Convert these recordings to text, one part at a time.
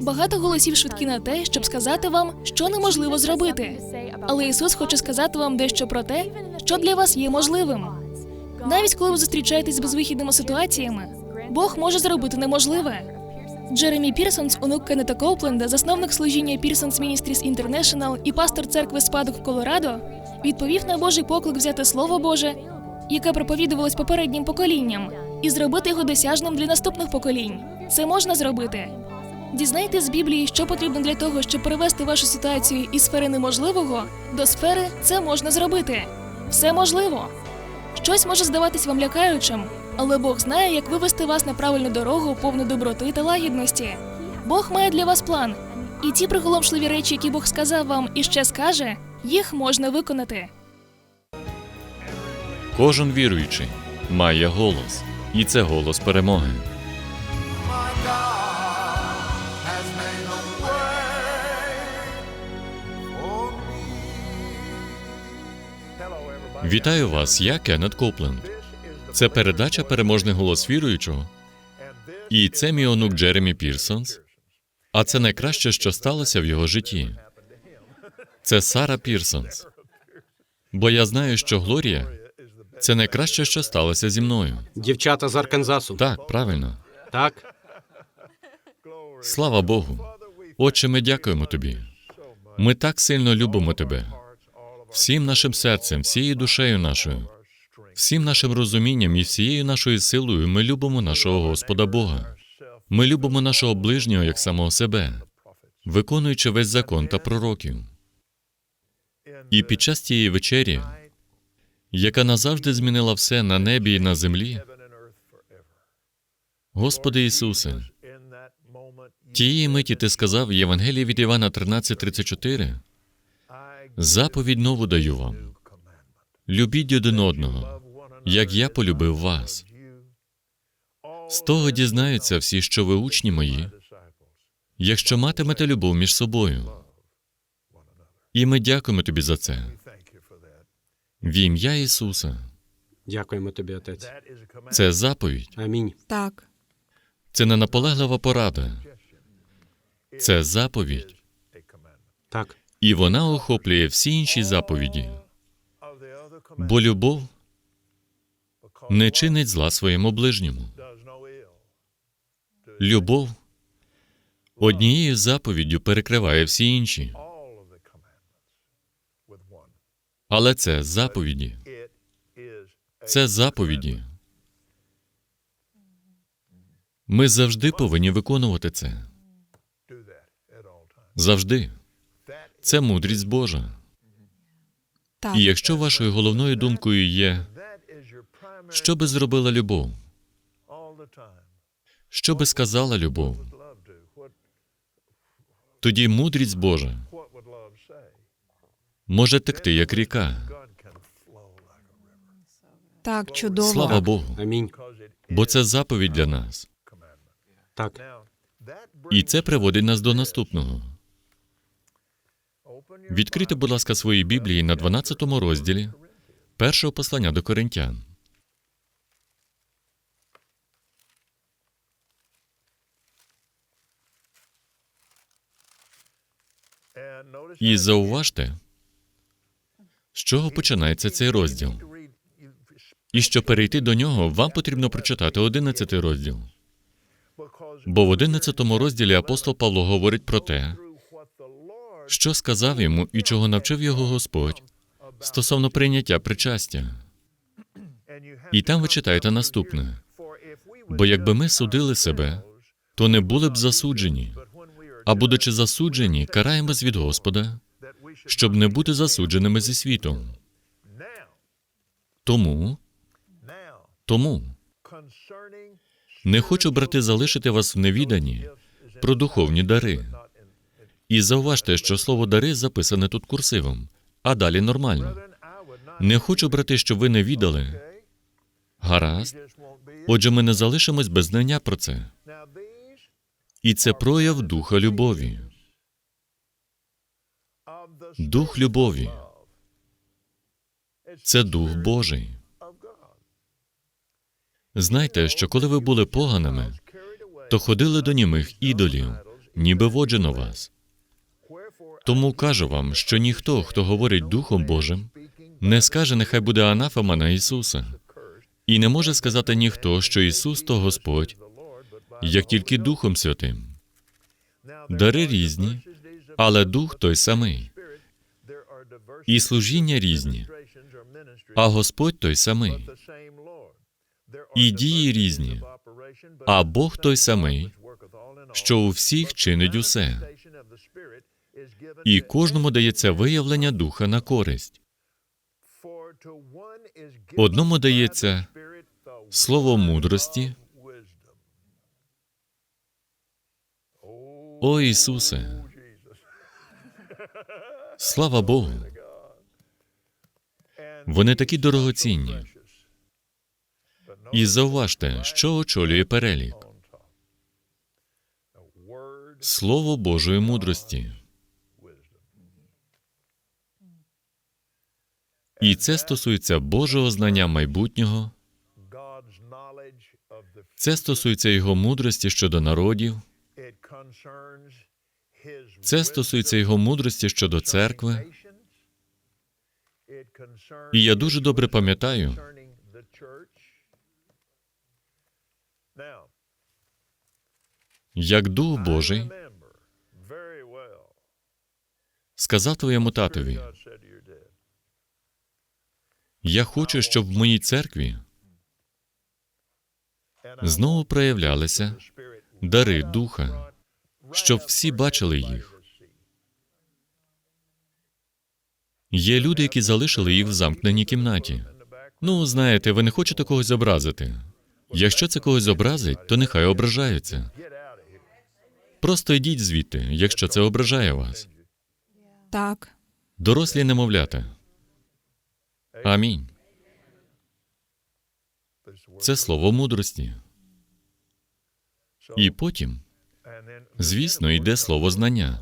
Багато голосів швидкі на те, щоб сказати вам, що неможливо зробити. Але Ісус хоче сказати вам дещо про те, що для вас є можливим. Навіть коли ви зустрічаєтесь з безвихідними ситуаціями, Бог може зробити неможливе. Джеремі Пірсонс, онук Кеннета Коупленда, засновник служіння Пірсонс Ministries International і пастор церкви Спадок в Колорадо, відповів на Божий поклик взяти Слово Боже, яке проповідувалось попереднім поколінням, і зробити його досяжним для наступних поколінь. Це можна зробити. Дізнайтесь з Біблії, що потрібно для того, щоб перевести вашу ситуацію із сфери неможливого до сфери це можна зробити. Все можливо. Щось може здаватись вам лякаючим, але Бог знає, як вивести вас на правильну дорогу, повну доброти та лагідності. Бог має для вас план, і ті приголомшливі речі, які Бог сказав вам і ще скаже, їх можна виконати. Кожен віруючий має голос, і це голос перемоги. Вітаю вас, я Кеннет Копленд. Це передача Переможний голос віруючого. І це мій онук Джеремі Пірсонс. А це найкраще, що сталося в його житті. Це Сара Пірсонс. Бо я знаю, що Глорія це найкраще, що сталося зі мною. Дівчата з Арканзасу. Так, правильно. Так? Слава Богу. Отче, ми дякуємо тобі. Ми так сильно любимо тебе. Всім нашим серцем, всією душею нашою, всім нашим розумінням і всією нашою силою ми любимо нашого Господа Бога. Ми любимо нашого ближнього як самого себе, виконуючи весь закон та пророків. І під час тієї вечері, яка назавжди змінила все на небі і на землі, Господи Ісусе, тієї миті ти сказав в Євангелії від Івана 13:34, заповідь нову даю вам. Любіть один одного, як я полюбив вас. З того дізнаються всі, що ви учні мої, якщо матимете любов між собою. І ми дякуємо тобі за це. В ім'я Ісуса. Дякуємо тобі, отець. Це заповідь, Амінь. Так. це не наполеглива порада. Це заповідь, Так. І вона охоплює всі інші заповіді. Бо любов не чинить зла своєму ближньому. Любов однією заповіддю перекриває всі інші. Але це заповіді. Це заповіді. Ми завжди повинні виконувати це. Завжди. Це мудрість Божа. Так. І якщо вашою головною думкою є, що би зробила любов, що би сказала любов, тоді мудрість Божа може текти як ріка. Так, чудово. Слава Богу, Амінь. бо це заповідь для нас. Так. І це приводить нас до наступного. Відкрийте, будь ласка, свої Біблії на 12 розділі першого послання до Коринтян. І зауважте, з чого починається цей розділ. І щоб перейти до нього, вам потрібно прочитати 11 розділ. Бо в 11 розділі апостол Павло говорить про те, що сказав йому і чого навчив його Господь стосовно прийняття причастя. І там ви читаєте наступне: бо якби ми судили себе, то не були б засуджені, а будучи засуджені, караємось від Господа, щоб не бути засудженими зі світом. Тому, тому не хочу, брати, залишити вас в невіданні про духовні дари. І зауважте, що слово дари записане тут курсивом, а далі нормально. Не хочу, брати, щоб ви не відали. Гаразд. Отже, ми не залишимось без знання про це. І це прояв духа любові. Дух любові це дух Божий. Знайте, що коли ви були поганими, то ходили до німих ідолів ніби воджено вас. Тому кажу вам, що ніхто, хто говорить Духом Божим, не скаже, нехай буде анафема на Ісуса. І не може сказати ніхто, що Ісус то Господь, як тільки Духом Святим. Дари різні, але Дух той самий. І служіння різні, а Господь той самий. І дії різні, а Бог той самий, що у всіх чинить усе. І кожному дається виявлення духа на користь. Одному дається слово мудрості, О Ісусе! Слава Богу! Вони такі дорогоцінні. І зауважте, що очолює перелік Слово Божої мудрості. І це стосується Божого знання майбутнього, це стосується Його мудрості щодо народів, це стосується Його мудрості щодо церкви. І я дуже добре пам'ятаю, як Дух Божий сказав твоєму татові, я хочу, щоб в моїй церкві знову проявлялися дари Духа, щоб всі бачили їх. Є люди, які залишили їх в замкненій кімнаті. Ну, знаєте, ви не хочете когось образити. Якщо це когось образить, то нехай ображаються. Просто йдіть звідти, якщо це ображає вас. Так. Дорослі немовлята. Амінь. Це слово мудрості. І потім, звісно, йде слово знання.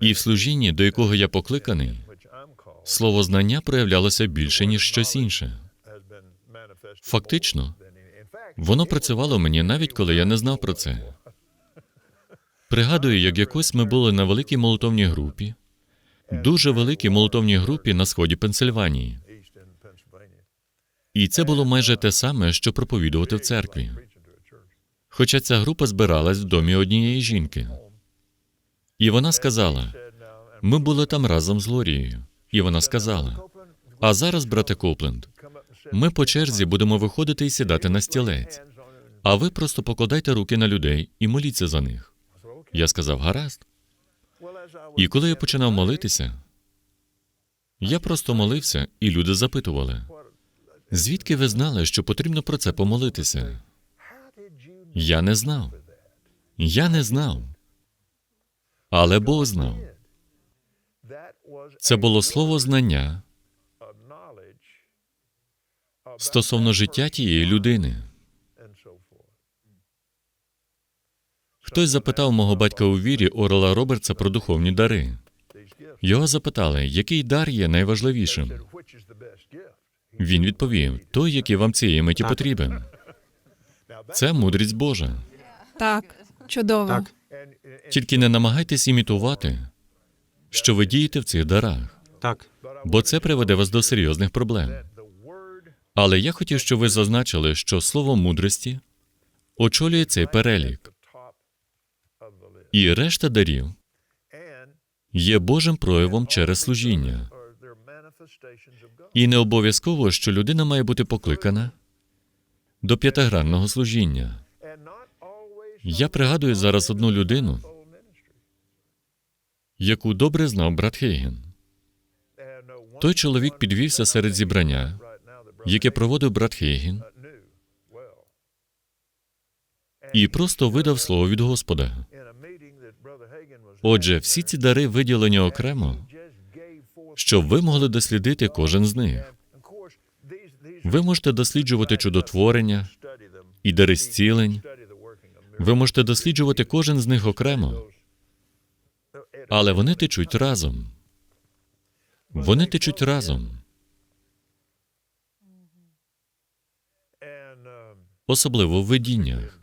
І в служінні, до якого я покликаний, слово знання проявлялося більше, ніж щось інше. Фактично, воно працювало мені навіть коли я не знав про це. Пригадую, як якось ми були на великій молотовній групі, дуже великій молотовній групі на сході Пенсильванії. І це було майже те саме, що проповідувати в церкві. Хоча ця група збиралась в домі однієї жінки. І вона сказала: ми були там разом з Лорією. І вона сказала: А зараз, брате Копленд, ми по черзі будемо виходити і сідати на стілець. А ви просто покладайте руки на людей і моліться за них. Я сказав, гаразд. І коли я починав молитися, я просто молився, і люди запитували: звідки ви знали, що потрібно про це помолитися? Я не знав. Я не знав. Але Бог знав. Це було слово знання стосовно життя тієї людини. Хтось запитав мого батька у вірі Орела Робертса про духовні дари. Його запитали, який дар є найважливішим. Він відповів: той, який вам цієї миті потрібен. Це мудрість Божа. Так. Чудово. Так. Тільки не намагайтесь імітувати, що ви дієте в цих дарах, Так. бо це приведе вас до серйозних проблем. Але я хотів, щоб ви зазначили, що слово мудрості очолює цей перелік, і решта дарів є Божим проявом через служіння. І не обов'язково, що людина має бути покликана до п'ятигранного служіння. Я пригадую зараз одну людину, яку добре знав брат Хейген. Той чоловік підвівся серед зібрання, яке проводив брат Хейген, і просто видав слово від Господа. Отже, всі ці дари виділені окремо, щоб ви могли дослідити кожен з них. Ви можете досліджувати чудотворення і дари зцілень. Ви можете досліджувати кожен з них окремо, але вони течуть разом. Вони течуть разом, особливо в видіннях.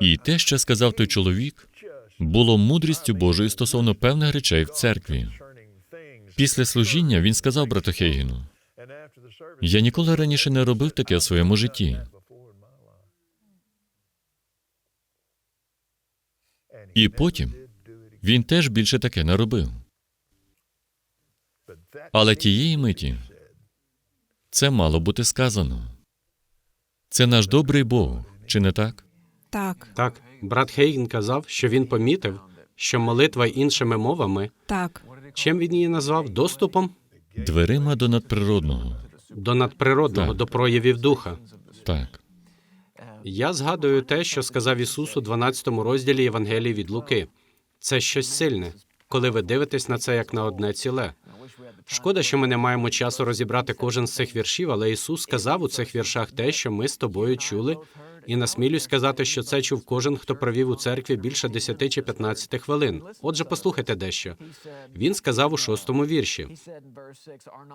І те, що сказав той чоловік, було мудрістю Божою стосовно певних речей в церкві. Після служіння він сказав брату Хейгену, я ніколи раніше не робив таке в своєму житті. І потім він теж більше таке не робив. Але тієї миті це мало бути сказано. Це наш добрий Бог, чи не так? Так, Так, брат Хейген казав, що він помітив, що молитва іншими мовами, так, чим він її назвав доступом Дверима до надприродного. до надприродного, Так. до проявів духа. Так. Я згадую те, що сказав Ісус у 12 розділі Євангелії від Луки. Це щось сильне, коли ви дивитесь на це як на одне ціле. Шкода, що ми не маємо часу розібрати кожен з цих віршів, але Ісус сказав у цих віршах те, що ми з тобою чули, і насмілюсь сказати, що це чув кожен, хто провів у церкві більше 10 чи 15 хвилин. Отже, послухайте дещо. Він сказав у шостому вірші: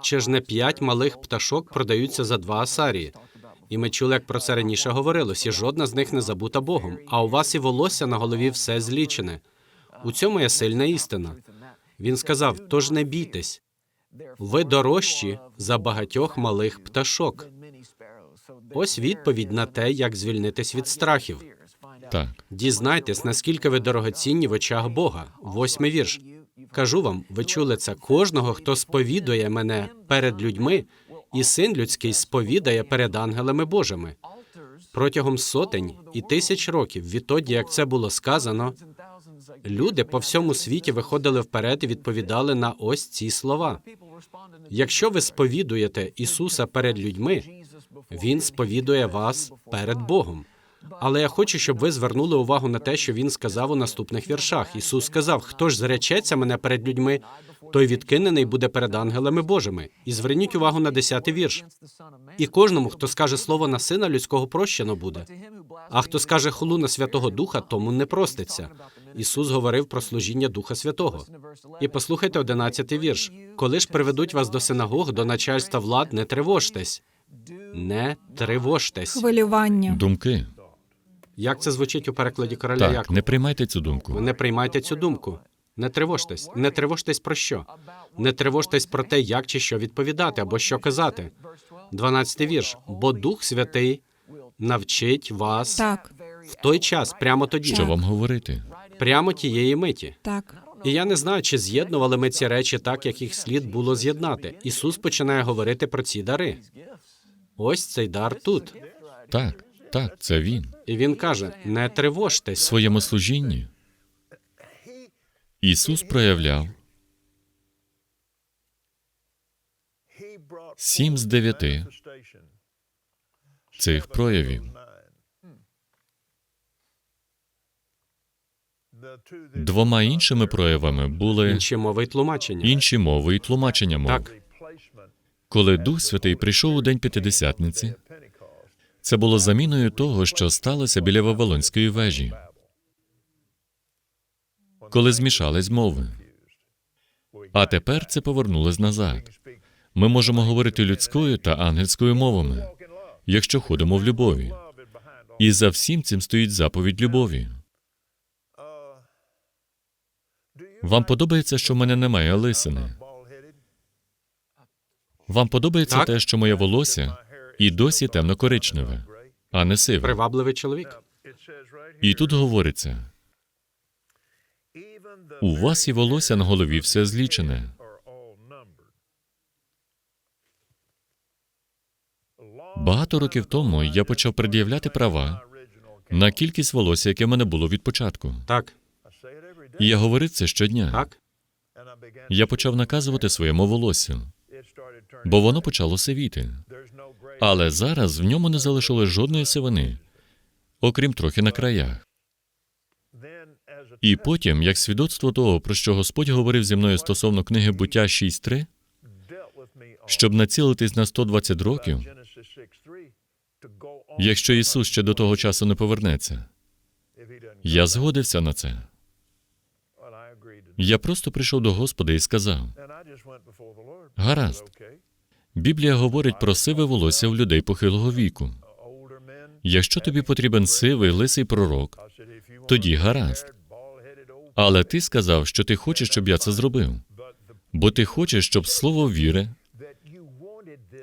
чи ж не п'ять малих пташок продаються за два асарії? І ми чули, як про це раніше говорилось, і жодна з них не забута Богом. А у вас і волосся на голові все злічене. У цьому є сильна істина. Він сказав: тож не бійтесь, ви дорожчі за багатьох малих пташок. Ось відповідь на те, як звільнитись від страхів. Так. Дізнайтесь, наскільки ви дорогоцінні в очах Бога. Восьмий вірш. Кажу вам, ви чули це кожного, хто сповідує мене перед людьми, і син людський сповідає перед ангелами Божими. Протягом сотень і тисяч років, відтоді, як це було сказано, люди по всьому світі виходили вперед і відповідали на ось ці слова. Якщо ви сповідуєте Ісуса перед людьми, Він сповідує вас перед Богом. Але я хочу, щоб ви звернули увагу на те, що він сказав у наступних віршах. Ісус сказав: Хто ж зречеться мене перед людьми, той відкинений буде перед ангелами Божими. І зверніть увагу на десятий вірш. І кожному, хто скаже слово на сина людського, прощено буде. А хто скаже хулу на Святого Духа, тому не проститься. Ісус говорив про служіння Духа Святого. І послухайте одинадцятий вірш. Коли ж приведуть вас до синагог, до начальства влад, не тривожтесь. Не тривожтесь. хвилювання. Думки. Як це звучить у перекладі короля Так, Якова? не приймайте цю думку. Не приймайте цю думку. Не тривожтесь. Не тривожтесь про що? Не тривожтесь про те, як чи що відповідати або що казати. Дванадцятий вірш. Бо Дух Святий навчить вас Так, в той час, прямо тоді, Що вам говорити? прямо тієї миті. так, І я не знаю, чи з'єднували ми ці речі так, як їх слід було з'єднати. Ісус починає говорити про ці дари. Ось цей дар тут. Так, так, це він. І він каже: не тривожтесь. В своєму служінні Ісус проявляв Сім з дев'яти цих проявів. Двома іншими проявами були Інші мови й тлумачення. інші мови і тлумачення мов. Так. Коли Дух Святий прийшов у день П'ятидесятниці, це було заміною того, що сталося біля Вавилонської вежі, коли змішались мови. А тепер це повернулось назад. Ми можемо говорити людською та ангельською мовами, якщо ходимо в любові. І за всім цим стоїть заповідь любові. Вам подобається, що в мене немає лисини? Вам подобається Так. те, що моє волосся і досі темно-коричневе, а не сиве. Привабливий чоловік. І тут говориться: у вас і волосся на голові все злічене. Багато років тому я почав пред'являти права на кількість волосся, яке в мене було від початку. Так, І я говорив це щодня. так. Я почав наказувати своєму волоссю, бо воно почало сивіти. Але зараз в ньому не залишилось жодної сивини, окрім трохи на краях. І потім, як свідоцтво того, про що Господь говорив зі мною стосовно книги буття 6.3, щоб націлитись на 120 років, якщо Ісус ще до того часу не повернеться, я згодився на це. Я просто прийшов до Господа і сказав: Гаразд. Біблія говорить про сиве волосся у людей похилого віку. Якщо тобі потрібен сивий лисий пророк, тоді гаразд. Але ти сказав, що ти хочеш, щоб я це зробив. Бо ти хочеш, щоб слово віри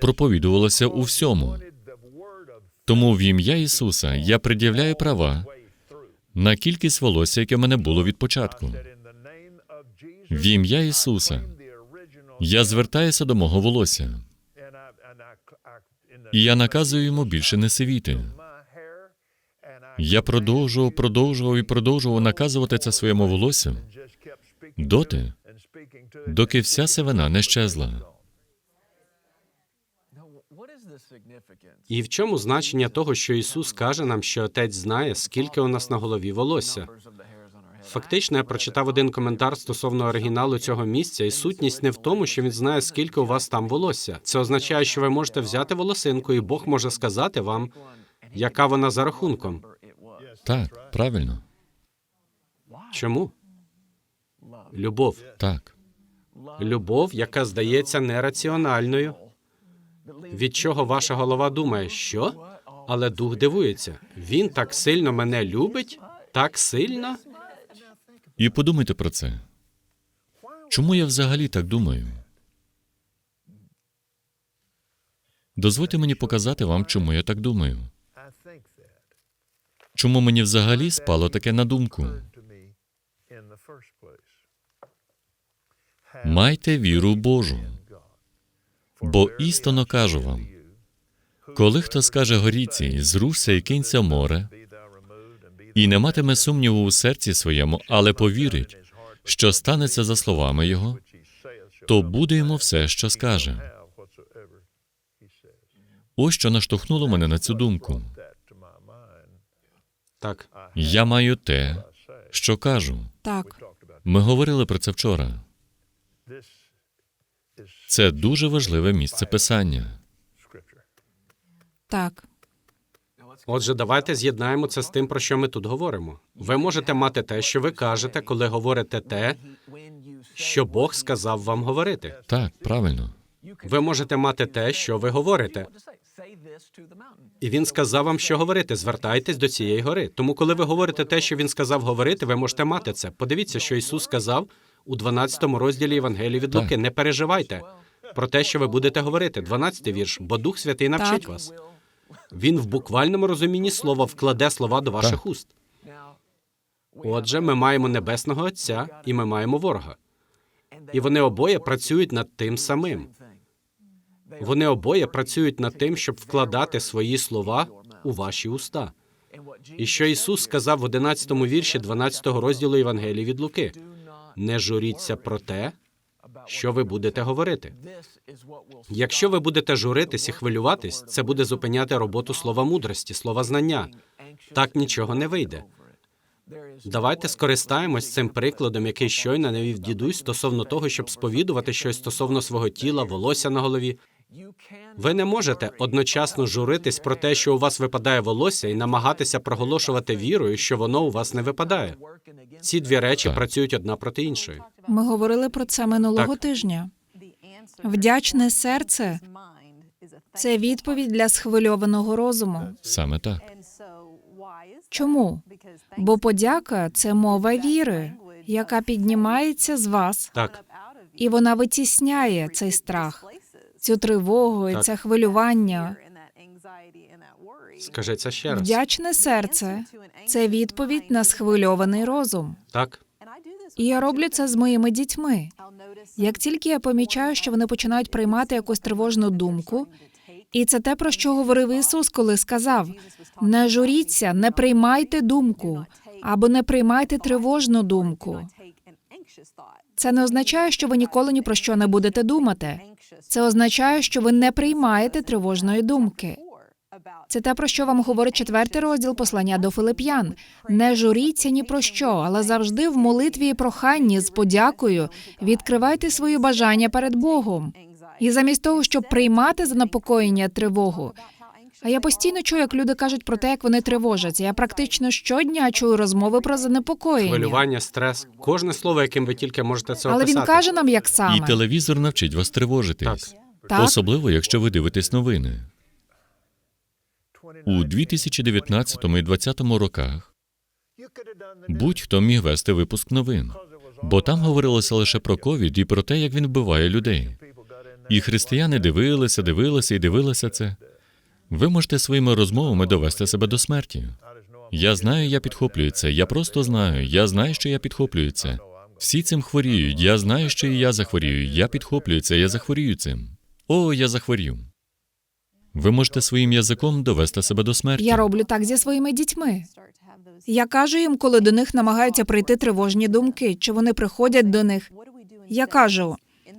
проповідувалося у всьому. Тому в ім'я Ісуса я пред'являю права на кількість волосся, яке в мене було від початку. В ім'я Ісуса я звертаюся до мого волосся, і я наказую йому більше не сивіти. Я продовжував, продовжував і продовжував наказувати це своєму волоссю доти, доки вся сивина не щезла. І в чому значення того, що Ісус каже нам, що Отець знає, скільки у нас на голові волосся? Фактично, я прочитав один коментар стосовно оригіналу цього місця, і сутність не в тому, що він знає, скільки у вас там волосся. Це означає, що ви можете взяти волосинку, і Бог може сказати вам, яка вона за рахунком. Так, правильно, Чому? Любов. так. Любов, яка здається нераціональною. Від чого ваша голова думає, що? Але дух дивується. Він так сильно мене любить, так сильно. І подумайте про це. Чому я взагалі так думаю? Дозвольте мені показати вам, чому я так думаю. Чому мені взагалі спало таке на думку? Майте віру Божу. Бо істинно кажу вам, коли хто скаже горіці, зрушся і кинься в море, і не матиме сумніву у серці своєму, але повірить, що станеться за словами його, то буде йому все, що скаже. Ось що наштовхнуло мене на цю думку. Так, Я маю те, що кажу. Так, Ми говорили про це вчора. Це дуже важливе місце писання. так, отже, давайте з'єднаємо це з тим, про що ми тут говоримо. Ви можете мати те, що ви кажете, коли говорите те, що Бог сказав вам говорити. Так, правильно. Ви можете мати те, що ви говорите. І він сказав вам, що говорити. Звертайтесь до цієї гори. Тому, коли ви говорите те, що він сказав говорити, ви можете мати це. Подивіться, що Ісус сказав у 12 розділі Євангелії від Так. Луки. Не переживайте про те, що ви будете говорити. 12 вірш, бо Дух Святий навчить Так. вас. Він в буквальному розумінні слова вкладе слова до ваших Так. уст. Отже, ми маємо небесного Отця і ми маємо ворога. І вони обоє працюють над тим самим. Вони обоє працюють над тим, щоб вкладати свої слова у ваші уста. І що Ісус сказав в 11 вірші 12 розділу Євангелії від Луки: не журіться про те, що ви будете говорити. Якщо ви будете журитись і хвилюватись, це буде зупиняти роботу слова мудрості, слова знання. Так нічого не вийде. Давайте скористаємось цим прикладом, який щойно навів дідусь стосовно того, щоб сповідувати щось стосовно свого тіла, волосся на голові. Ви не можете одночасно журитись про те, що у вас випадає волосся, і намагатися проголошувати вірою, що воно у вас не випадає. Ці дві речі Так. працюють одна проти іншої. ми говорили про це минулого Так. тижня. Вдячне серце це відповідь для схвильованого розуму. Саме так. Чому? Бо подяка це мова віри, яка піднімається з вас, Так, і вона витісняє цей страх, цю тривогу і Так. це хвилювання. скажи це ще раз. Вдячне серце це відповідь на схвильований розум. Так, І я роблю це з моїми дітьми. Як тільки я помічаю, що вони починають приймати якусь тривожну думку, і це те, про що говорив Ісус, коли сказав: не журіться, не приймайте думку або не приймайте тривожну думку. Це не означає, що ви ніколи ні про що не будете думати. Це означає, що ви не приймаєте тривожної думки. Це те, про що вам говорить четвертий розділ послання до Филип'ян. Не журіться ні про що, але завжди в молитві і проханні з подякою відкривайте свої бажання перед Богом. І замість того, щоб приймати занепокоєння тривогу. А я постійно чую, як люди кажуть про те, як вони тривожаться. Я практично щодня чую розмови про занепокоєння. хвилювання, стрес, кожне слово, яким ви тільки можете це Але описати. він каже нам, як саме. І телевізор навчить вас тривожитись. Так. Особливо, якщо ви дивитесь новини. У 2019 і 2020 роках будь-хто міг вести випуск новин, бо там говорилося лише про ковід і про те, як він вбиває людей. І християни дивилися, дивилися і дивилися це. Ви можете своїми розмовами довести себе до смерті. Я знаю, я підхоплюю це. Я просто знаю. Я знаю, що я підхоплюю це. Всі цим хворіють. Я знаю, що і я захворію. Я підхоплюю це, я захворію цим. О, я захворів. Ви можете своїм язиком довести себе до смерті. Я роблю так зі своїми дітьми. Я кажу їм, коли до них намагаються прийти тривожні думки, чи вони приходять до них. Я кажу,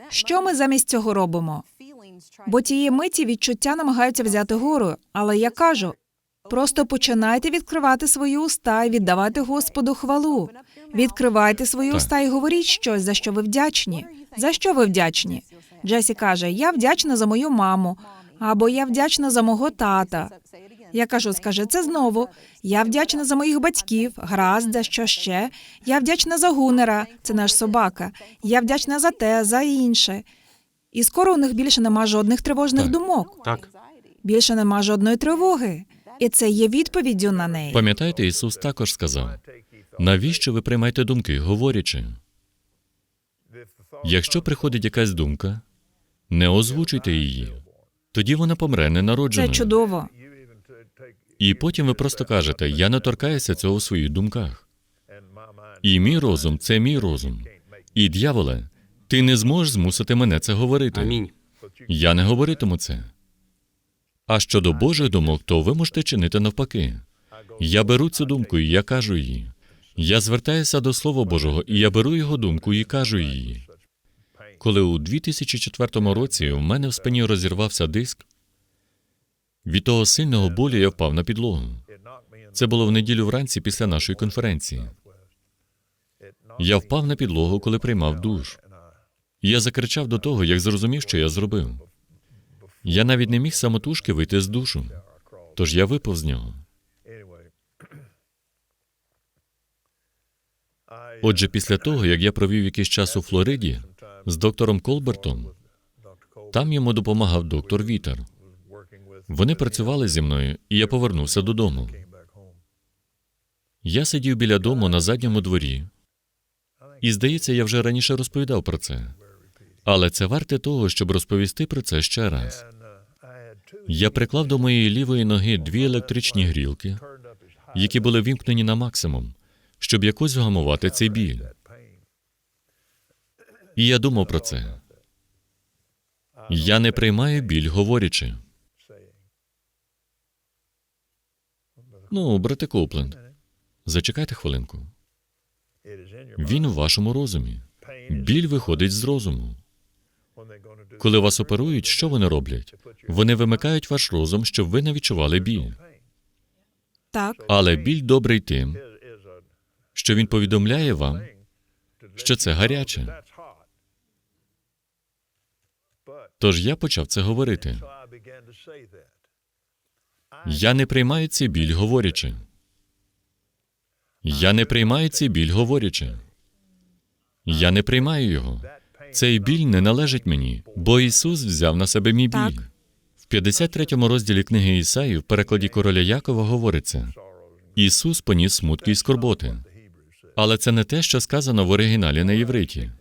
що ми замість цього робимо? Бо тієї миті відчуття намагаються взяти гору. Але я кажу: просто починайте відкривати свої уста і віддавати Господу хвалу. Відкривайте свої Так. уста і говоріть щось, за що ви вдячні. За що ви вдячні? Джесі каже: Я вдячна за мою маму, або я вдячна за мого тата. Я кажу, скажи це знову. Я вдячна за моїх батьків, гаразд, за що ще. Я вдячна за гунера, це наш собака. Я вдячна за те, за інше. І скоро у них більше нема жодних тривожних Так. думок, Так, більше нема жодної тривоги. І це є відповіддю на неї. Пам'ятаєте, Ісус також сказав: навіщо ви приймаєте думки, говорячи? Якщо приходить якась думка, не озвучуйте її. Тоді вона помре Це чудово. І потім ви просто кажете: я не торкаюся цього у своїх думках. І мій розум це мій розум. І дьяволе, ти не зможеш змусити мене це говорити. амінь. Я не говоритиму це. А щодо Божих думок, то ви можете чинити навпаки. Я беру цю думку, і я кажу її. Я звертаюся до Слова Божого, і я беру його думку і кажу її. Коли у 2004 році в мене в спині розірвався диск, від того сильного болю я впав на підлогу. Це було в неділю вранці після нашої конференції. Я впав на підлогу, коли приймав душ. Я закричав до того, як зрозумів, що я зробив. Я навіть не міг самотужки вийти з душу, тож я випав з нього. Отже, після того, як я провів якийсь час у Флориді з доктором Колбертом, там йому допомагав доктор Вітер. Вони працювали зі мною, і я повернувся додому. Я сидів біля дому на задньому дворі, і здається, я вже раніше розповідав про це. Але це варте того, щоб розповісти про це ще раз. Я приклав до моєї лівої ноги дві електричні грілки, які були вімкнені на максимум, щоб якось вгамувати цей біль. І я думав про це. Я не приймаю біль, говорячи. Ну, брате Копленд, зачекайте хвилинку. Він у вашому розумі. Біль виходить з розуму. Коли вас оперують, що вони роблять? Вони вимикають ваш розум, щоб ви не відчували біль. Так, Але біль добрий тим, що він повідомляє вам, що це гаряче. Тож я почав це говорити. Я не приймаю цей біль, говорячи. Я не приймаю цей біль, говорячи. Я не приймаю його. Цей біль не належить мені, бо Ісус взяв на себе мій біль. Так. В 53-му розділі книги Ісаї в перекладі короля Якова говориться: Ісус поніс смутки і скорботи. Але це не те, що сказано в оригіналі на євриті.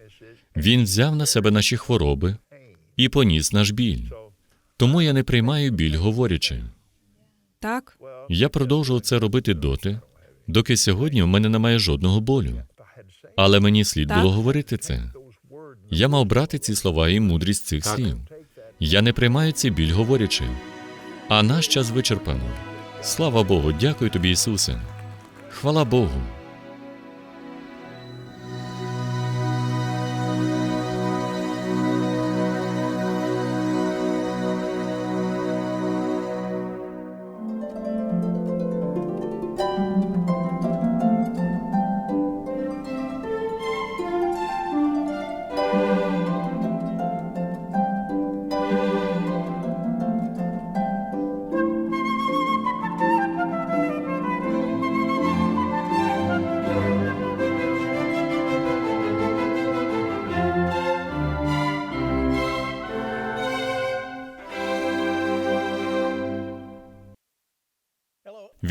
Він взяв на себе наші хвороби і поніс наш біль. Тому я не приймаю біль, говорячи. так. Я продовжував це робити доти, доки сьогодні в мене немає жодного болю. Але мені слід Так. було говорити це. Я мав брати ці слова і мудрість цих слів. Я не приймаю цей біль, говорячи. А наш час вичерпано. Слава Богу, дякую тобі, Ісусе. Хвала Богу.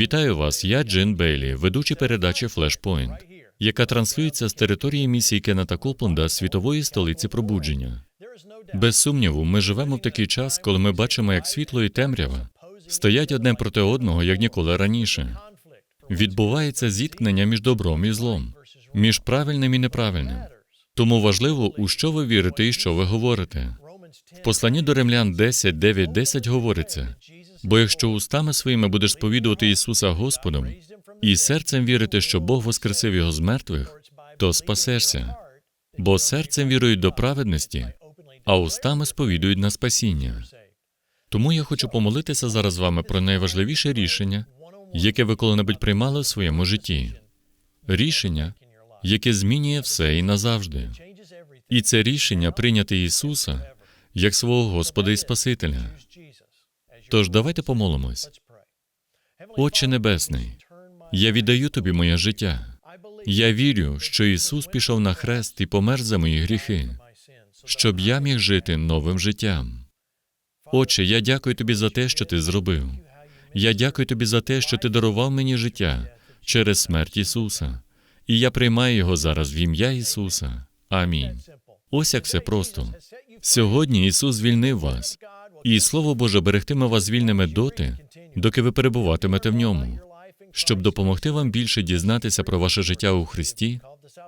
Вітаю вас, я Джин Бейлі, ведучий передачі Flashpoint, яка транслюється з території місії Кеннета Копланда світової столиці пробудження. Без сумніву, ми живемо в такий час, коли ми бачимо, як світло і темрява стоять одне проти одного, як ніколи раніше. Відбувається зіткнення між добром і злом, між правильним і неправильним. Тому важливо, у що ви вірите і що ви говорите. В посланні до римлян 10, 9, 10 говориться: бо якщо устами своїми будеш сповідувати Ісуса Господом і серцем вірити, що Бог воскресив його з мертвих, то спасешся. Бо серцем вірують до праведності, а устами сповідують на спасіння. Тому я хочу помолитися зараз з вами про найважливіше рішення, яке ви коли-небудь приймали в своєму житті. Рішення, яке змінює все і назавжди. І це рішення прийняти Ісуса як свого Господа і Спасителя. Тож давайте помолимось. Отче Небесний, я віддаю тобі моє життя. Я вірю, що Ісус пішов на хрест і помер за мої гріхи, щоб я міг жити новим життям. Отче, я дякую тобі за те, що ти зробив. Я дякую тобі за те, що ти дарував мені життя через смерть Ісуса, і я приймаю його зараз в ім'я Ісуса. Амінь. Ось як все просто. Сьогодні Ісус звільнив вас, і Слово Боже берегтиме вас вільними доти, доки ви перебуватимете в ньому. Щоб допомогти вам більше дізнатися про ваше життя у Христі,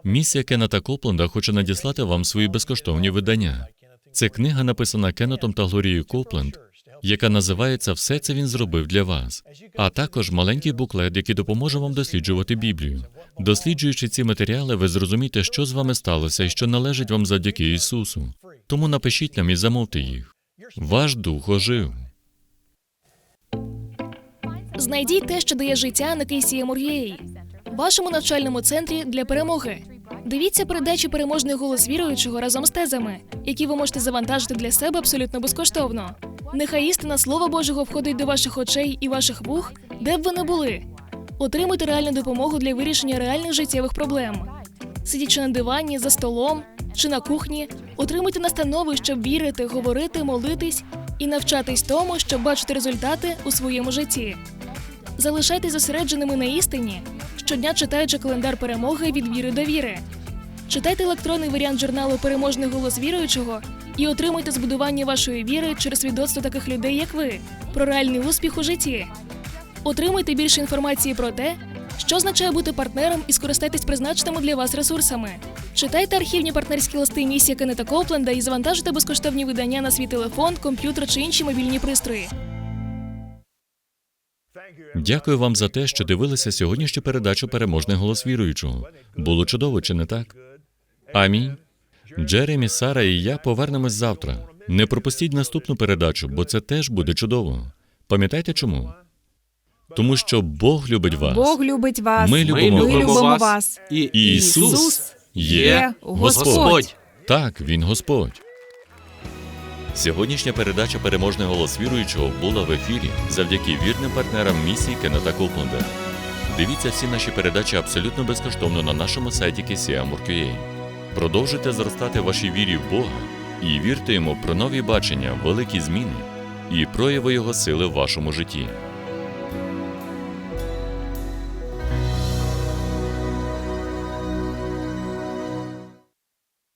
місія Кеннета Копленда хоче надіслати вам свої безкоштовні видання. Це книга, написана Кеннетом та Глорією Копленд, яка називається Все це він зробив для вас, а також маленький буклет, який допоможе вам досліджувати Біблію. Досліджуючи ці матеріали, ви зрозумієте, що з вами сталося і що належить вам завдяки Ісусу. Тому напишіть нам і замовте їх. Ваш дух ожив. Знайдіть те, що дає життя на Кейсії Мур'єї, вашому навчальному центрі для перемоги. Дивіться передачі переможний голос віруючого разом з тезами, які ви можете завантажити для себе абсолютно безкоштовно. Нехай істина Слова Божого входить до ваших очей і ваших вух, де б ви не були. Отримуйте реальну допомогу для вирішення реальних життєвих проблем. Сидячи на дивані, за столом чи на кухні, отримуйте настанови, щоб вірити, говорити, молитись і навчатись тому, щоб бачити результати у своєму житті. Залишайтесь зосередженими на істині, щодня читаючи календар перемоги від віри до віри. Читайте електронний варіант журналу Переможний голос віруючого і отримуйте збудування вашої віри через свідоцтво таких людей, як ви, про реальний успіх у житті. Отримуйте більше інформації про те, що означає бути партнером і скористайтесь призначеними для вас ресурсами. Читайте архівні партнерські листи місії Кеннета Копленда і завантажуйте безкоштовні видання на свій телефон, комп'ютер чи інші мобільні пристрої. Дякую вам за те, що дивилися сьогоднішню передачу Переможний голос віруючого. Було чудово, чи не так? Амінь. Джеремі, Сара і я повернемось завтра. Не пропустіть наступну передачу, бо це теж буде чудово. Пам'ятаєте чому? Тому що Бог любить вас. Бог любить вас. Ми любимо Ми вас. любимо вас. І Ісус є є Господь. Господь. Так, він Господь. Сьогоднішня передача Переможний голос віруючого була в ефірі завдяки вірним партнерам місії Кеннета Копленда. Дивіться всі наші передачі абсолютно безкоштовно на нашому сайті KCM.ua. Продовжуйте зростати вашій вірі в Бога і вірте йому про нові бачення, великі зміни і прояви Його сили в вашому житті.